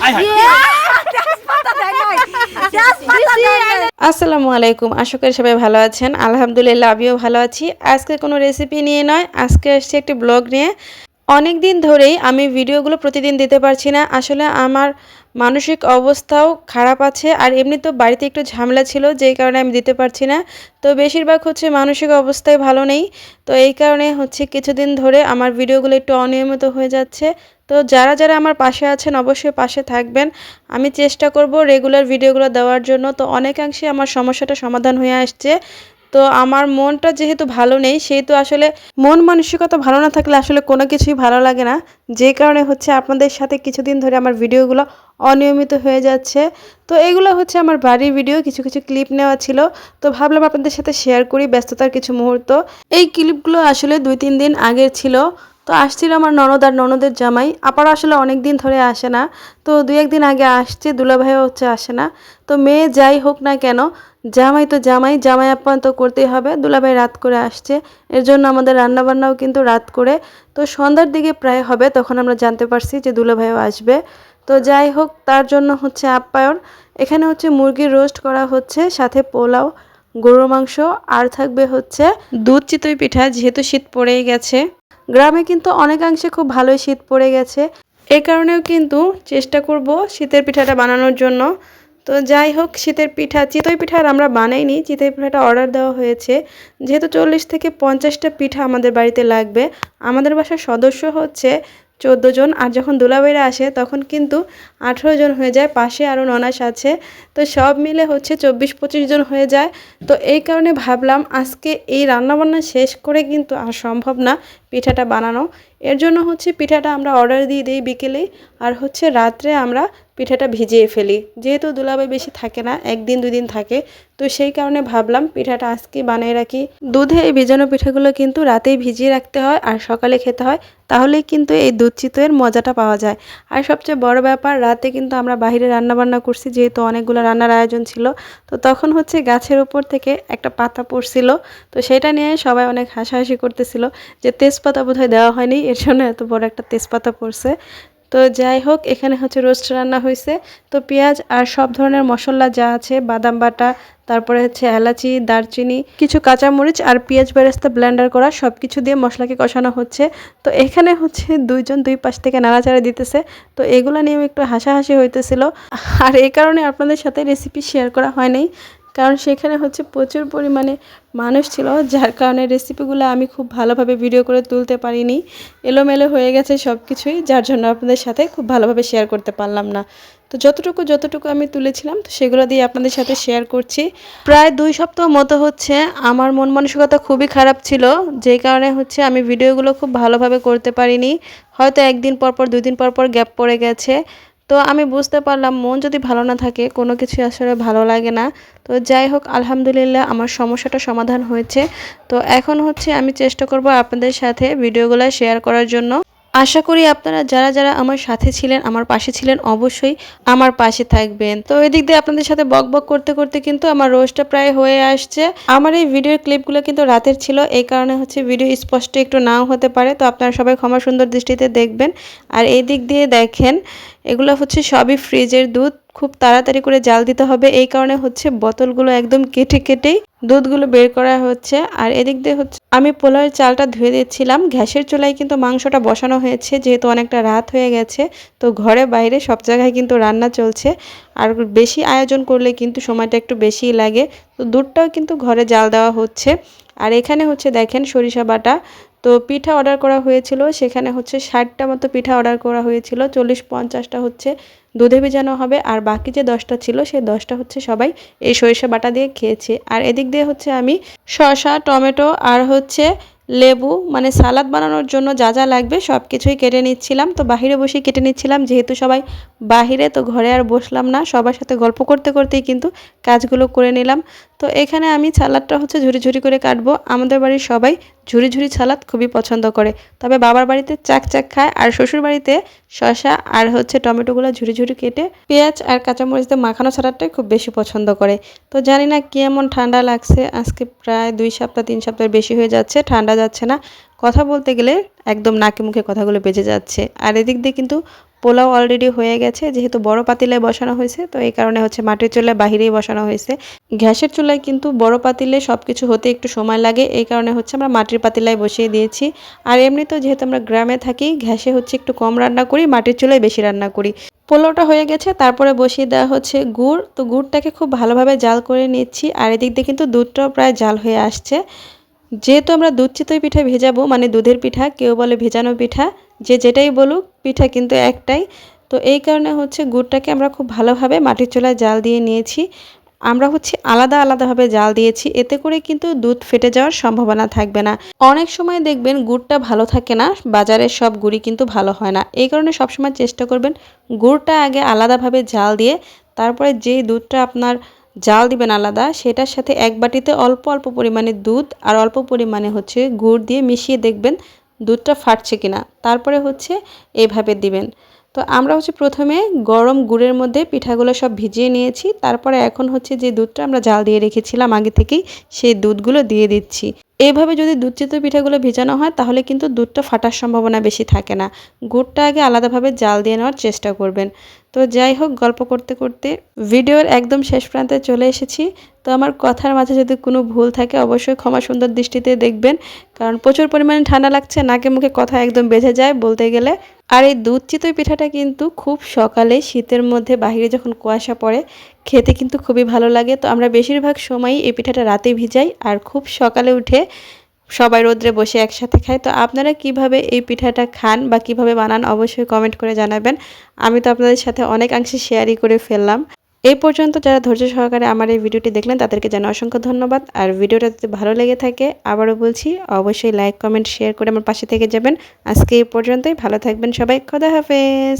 হায়। আসসালামু আলাইকুম আশা করি সবাই ভালো আছেন। আলহামদুলিল্লাহ আমিও ভালো আছি। আজকে কোনো রেসিপি নিয়ে নয় আজকে আসছে একটি ব্লগ নিয়ে। অনেক দিন ধরেই আমি ভিডিওগুলো প্রতিদিন দিতে পারছি না। আসলে আমার মানসিক অবস্থাও খারাপ আছে আর এমনি তো বাড়িতে একটু ঝামেলা ছিল যেই কারণে আমি দিতে পারছি না। তো বেশিরভাগ হচ্ছে মানসিক অবস্থায় ভালো নেই। তো এই কারণে হচ্ছে কিছুদিন ধরে আমার ভিডিওগুলো একটু অনিয়মিত হয়ে যাচ্ছে। তো যারা যারা আমার পাশে আছেন অবশ্যই পাশে থাকবেন। আমি চেষ্টা করব রেগুলার ভিডিওগুলো দেওয়ার জন্য। তো অনেকাংশে আমার সমস্যাটা সমাধান হয়ে আসছে। তো আমার মনটা যেহেতু ভালো নেই, সেহেতু আসলে মন মানসিকতা ভালো না থাকলে আসলে কোনো কিছুই ভালো লাগে না। যে কারণে হচ্ছে আপনাদের সাথে কিছুদিন ধরে আমার ভিডিওগুলো অনিয়মিত হয়ে যাচ্ছে। তো এগুলো হচ্ছে আমার বাড়ির ভিডিও কিছু কিছু ক্লিপ নেওয়া ছিল। তো ভাবলাম আপনাদের সাথে শেয়ার করি ব্যস্ততার কিছু মুহূর্ত। এই ক্লিপগুলো আসলে দুই, তিন দিন আগের ছিল। তো আসছিল আমার ননদ আর ননদের জামাই। আপারা আসলে অনেক দিন ধরে আসে না। তো দুই একদিন আগে আসছে, দুলাভাইও হচ্ছে আসে না। তো মেয়ে যাই হোক না কেন, জামাই তো জামাই জামাই আপ্যায়ন তো করতেই হবে। দুলাভাই রাত করে আসছে। এর জন্য আমাদের রান্নাবান্নাও কিন্তু রাত করে। তো সন্ধ্যার দিকে প্রায় হবে, তখন আমরা জানতে পারছি যে দুলাভাইও আসবে। তো যাই হোক, তার জন্য হচ্ছে আপ্যায়ন। এখানে হচ্ছে মুরগির রোস্ট করা হচ্ছে, সাথে পোলাও, গরুর মাংস, আর থাকবে হচ্ছে দুধ, চিতই পিঠা, যেহেতু শীত পড়েই গেছে। গ্রামে কিন্তু অনেকাংশে খুব ভালোই শীত পড়ে গেছে। এ কারণেও কিন্তু চেষ্টা করব শীতের পিঠাটা বানানোর জন্য। তো যাই হোক, শীতের পিঠা, চিতই পিঠা আর আমরা বানাইনি। চিতই পিঠাটা অর্ডার দেওয়া হয়েছে। যেহেতু চল্লিশ থেকে পঞ্চাশটা পিঠা আমাদের বাড়িতে লাগবে, আমাদের বাসার সদস্য হচ্ছে চোদ্দ জন, আর যখন দুলাবাইরা আসে তখন কিন্তু আঠেরো জন হয়ে যায়, পাশে আরও ননাস আছে। তো সব মিলে হচ্ছে চব্বিশ পঁচিশ জন হয়ে যায়। তো এই কারণে ভাবলাম আজকে এই রান্নাবান্না শেষ করে কিন্তু আর সম্ভব না পিঠাটা বানানো। এর জন্য হচ্ছে পিঠাটা আমরা অর্ডার দিয়ে দিই বিকেলেই। আর হচ্ছে রাত্রে আমরা পিঠাটা ভিজিয়ে ফেলি। যেহেতু দুলাভাই বেশি থাকে না, একদিন দুদিন থাকে, তো সেই কারণে ভাবলাম পিঠাটা আজকে বানিয়ে রাখি। দুধে এই ভিজানো পিঠাগুলো কিন্তু রাতেই ভিজিয়ে রাখতে হয় আর সকালে খেতে হয়, তাহলেই কিন্তু এই দুধ চিতইয়ের মজাটা পাওয়া যায়। আর সবচেয়ে বড় ব্যাপার, রাতে কিন্তু আমরা বাইরে রান্না বান্না করছি, যেহেতু অনেকগুলো রান্নার আয়োজন ছিল, তো তখন হচ্ছে গাছের উপর থেকে একটা পাতা পড়ছিল, তো সেটা নিয়ে সবাই অনেক হাসাহাসি করতেছিল যে তেজপাতা বোধহয় দেওয়া হয়নি, এর জন্য এত বড় একটা তেজপাতা পড়ছে। তো যাই হোক, এখানে হচ্ছে রোস্ট রান্না হয়েছে তো পেঁয়াজ আর সব ধরনের মশলা যা আছে, বাদাম বাটা, তারপরে হচ্ছে এলাচি, দারচিনি, কিছু কাঁচামরিচ আর পেঁয়াজ বেরেস্তা ব্লেন্ডার করা সব কিছু দিয়ে মশলাকে কষানো হচ্ছে। তো এখানে হচ্ছে দুইজন দুই পাশ থেকে নাড়াচাড়া দিতেছে। তো এগুলো নিয়েও একটু হাসাহাসি হইতেছিল। আর এই কারণে আপনাদের সাথে রেসিপি শেয়ার করা হয়নি কারণ সেখানে হচ্ছে প্রচুর পরিমাণে মানুষ ছিল, যার কারণে রেসিপিগুলো আমি খুব ভালোভাবে ভিডিও করে তুলতে পারিনি। এলোমেলো হয়ে গেছে সব কিছুই যার জন্য আপনাদের সাথে খুব ভালোভাবে শেয়ার করতে পারলাম না। তো যতটুকু যতটুকু আমি তুলেছিলাম, তো সেগুলো দিয়ে আপনাদের সাথে শেয়ার করছি। প্রায় দুই সপ্তাহ মতো হচ্ছে আমার মন মানসিকতা খুবই খারাপ ছিল যেই কারণে হচ্ছে আমি ভিডিওগুলো খুব ভালোভাবে করতে পারিনি। হয়তো একদিন পর পর দুই দিন পর পর গ্যাপ পড়ে গেছে। তো আমি বুঝতে পারলাম মন যদি ভালো না থাকে, কোনো কিছু আসলে ভালো লাগে না। তো যাই হোক, আলহামদুলিল্লাহ আমার সমস্যাটা সমাধান হয়েছে। তো এখন হচ্ছে আমি চেষ্টা করব আপনাদের সাথে ভিডিওগুলো শেয়ার করার জন্য। আশা করি আপনারা যারা যারা আমার সাথে ছিলেন, আমার পাশে ছিলেন, অবশ্যই আমার পাশে থাকবেন। তো এদিক দিয়ে আপনাদের সাথে বক বক করতে করতে কিন্তু আমার রোজটা প্রায় হয়ে আসছে। আমার এই ভিডিওর ক্লিপগুলো কিন্তু রাতের ছিল, এই কারণে হচ্ছে ভিডিও স্পষ্ট একটু নাও হতে পারে। তো আপনারা সবাই ক্ষমা সুন্দর দৃষ্টিতে দেখবেন। আর এই দিক দিয়ে দেখেন, এগুলো হচ্ছে সবই ফ্রিজের দুধ। খুব তাড়াতাড়ি করে জাল দিতে হবে। এই কারণে হচ্ছে বোতলগুলো একদম কেটে কেটেই দুধগুলো বের করা হচ্ছে। আর এদিক দিয়ে হচ্ছে আমি পোলাওয়ের চালটা ধুয়ে দিচ্ছিলাম গ্যাসের চুলায় কিন্তু মাংসটা বসানো হয়েছে, যেহেতু অনেকটা রাত হয়ে গেছে। তো ঘরে বাইরে সব জায়গায় কিন্তু রান্না চলছে। আর বেশি আয়োজন করলে কিন্তু সময়টা একটু বেশিই লাগে। তো দুধটাও কিন্তু ঘরে জাল দেওয়া হচ্ছে। আর এখানে হচ্ছে দেখেন সরিষা বাটা। তো পিঠা অর্ডার করা হয়েছিল, সেখানে হচ্ছে ষাটটা মতো পিঠা অর্ডার করা হয়েছিল, চল্লিশ পঞ্চাশটা হচ্ছে দুধে ভেজানো হবে আর বাকি যে দশটা ছিল, সেই দশটা হচ্ছে সবাই এই সরিষা বাটা দিয়ে খেয়েছে। আর এদিক দিয়ে হচ্ছে আমি শসা, টমেটো আর হচ্ছে লেবু মানে সালাদ বানানোর জন্য যা যা লাগবে সব কিছুই কেটে নিচ্ছিলাম। তো বাহিরে বসে কেটে নিচ্ছিলাম, যেহেতু সবাই বাহিরে, তো ঘরে আর বসলাম না। সবার সাথে গল্প করতে করতেই কিন্তু কাজগুলো করে নিলাম। তো এখানে আমি সালাদটা হচ্ছে ঝুরি ঝুরি করে কাটবো। আমাদের বাড়ির সবাই ঝুরি ঝুরি সালাদ খুবই পছন্দ করে। তবে বাবার বাড়িতে চাক চাক খায় আর শ্বশুর বাড়িতে শসা আর হচ্ছে টমেটোগুলো ঝুরি ঝুরি কেটে পেঁয়াজ আর কাঁচামরিচ দিয়ে মাখানো সালাদটাই খুব বেশি পছন্দ করে। তো জানি না কি এমন ঠান্ডা লাগছে, আজকে প্রায় দুই সপ্তাহ, তিন সপ্তাহ বেশি হয়ে যাচ্ছে, ঠান্ডা যাচ্ছে না। কথা বলতে গেলে একদম নাকে মুখে কথাগুলো বেজে যাচ্ছে। আর এদিক দিয়ে কিন্তু পোলাও অলরেডি হয়ে গেছে, যেহেতু বড় পাতিলায় বসানো হয়েছে, তো এই কারণে হচ্ছে মাটির চুলায় বাহিরেই বসানো হয়েছে। গ্যাসের চুলায় কিন্তু বড় পাতিলে সব কিছু হতে একটু সময় লাগে, এই কারণে হচ্ছে আমরা মাটির পাতিলায় বসিয়ে দিয়েছি। আর এমনিতেও যেহেতু আমরা গ্রামে থাকি, গ্যাসে হচ্ছে একটু কম রান্না করি, মাটির চুলায় বেশি রান্না করি। পোলাওটা হয়ে গেছে, তারপরে বসিয়ে দেওয়া হচ্ছে গুড়। তো গুড়টাকে খুব ভালোভাবে জাল করে নিচ্ছি, আর এদিক দিয়ে কিন্তু দুধটাও প্রায় জাল হয়ে আসছে। যেহেতু আমরা দুধ চিতই পিঠা ভেজাবো মানে দুধের পিঠা, কেউ বলে ভেজানো পিঠা, যে যেটাই বলুক পিঠা কিন্তু একটাই। তো এই কারণে হচ্ছে গুড়টাকে আমরা খুব ভালোভাবে মাটির চুলায় জাল দিয়ে নিয়েছি। আমরা হচ্ছে আলাদা আলাদাভাবে জাল দিয়েছি। এতে করে কিন্তু দুধ ফেটে যাওয়ার সম্ভাবনা থাকবে না। অনেক সময় দেখবেন গুড়টা ভালো থাকে না বাজারের সব গুড়ি কিন্তু ভালো হয় না। এই কারণে সবসময় চেষ্টা করবেন গুড়টা আগে আলাদাভাবে জাল দিয়ে তারপরে যেই দুধটা আপনার জাল দিবেন আলাদা, সেটার সাথে এক বাটিতে অল্প অল্প পরিমাণে দুধ আর অল্প পরিমাণে হচ্ছে গুড় দিয়ে মিশিয়ে দেখবেন দুধটা ফাটছে কিনা তারপরে হচ্ছে এইভাবে দিবেন। তো আমরা হচ্ছে প্রথমে গরম গুড়ের মধ্যে পিঠাগুলো সব ভিজিয়ে নিয়েছি, তারপরে এখন হচ্ছে যে দুধটা আমরা জাল দিয়ে রেখেছিলাম আগে থেকেই, সেই দুধগুলো দিয়ে দিচ্ছি। এইভাবে যদি দুধ চিতই পিঠাগুলো ভিজানো হয়, তাহলে কিন্তু দুধটা ফাটার সম্ভাবনা বেশি থাকে না। গুড়টা আগে আলাদাভাবে জাল দিয়ে নেওয়ার চেষ্টা করবেন। তো যাই হোক, গল্প করতে করতে ভিডিওর একদম শেষ প্রান্তে চলে এসেছি। তো আমার কথার মাঝে যদি কোনো ভুল থাকে, অবশ্যই ক্ষমা সুন্দর দৃষ্টিতে দেখবেন। কারণ প্রচুর পরিমাণে ঠান্ডা লাগছে, নাকে মুখে কথা একদম বেঁধে যায় বলতে গেলে। আর এই দুধ চিতই পিঠাটা কিন্তু খুব সকালে শীতের মধ্যে বাইরে যখন কুয়াশা পড়ে, খেতে কিন্তু খুবই ভালো লাগে। তো আমরা বেশিরভাগ সময়ই এই পিঠাটা রাতে ভিজাই। আর খুব সকালে উঠে সবাই রোদ্রে বসে একসাথে খায়। তো আপনারা কীভাবে এই পিঠাটা খান বা কীভাবে বানান অবশ্যই কমেন্ট করে জানাবেন। আমি তো আপনাদের সাথে অনেকাংশে শেয়ারই করে ফেললাম। এই পর্যন্ত যারা ধৈর্য সহকারে আমার এই ভিডিওটি দেখলেন, তাদেরকে জানাই অসংখ্য ধন্যবাদ। আর ভিডিওটা যদি ভালো লেগে থাকে, আবারও বলছি, অবশ্যই লাইক কমেন্ট শেয়ার করে আমার পাশে থেকে যাবেন। আজকে এই পর্যন্তই, ভালো থাকবেন সবাই। খোদা হাফেজ।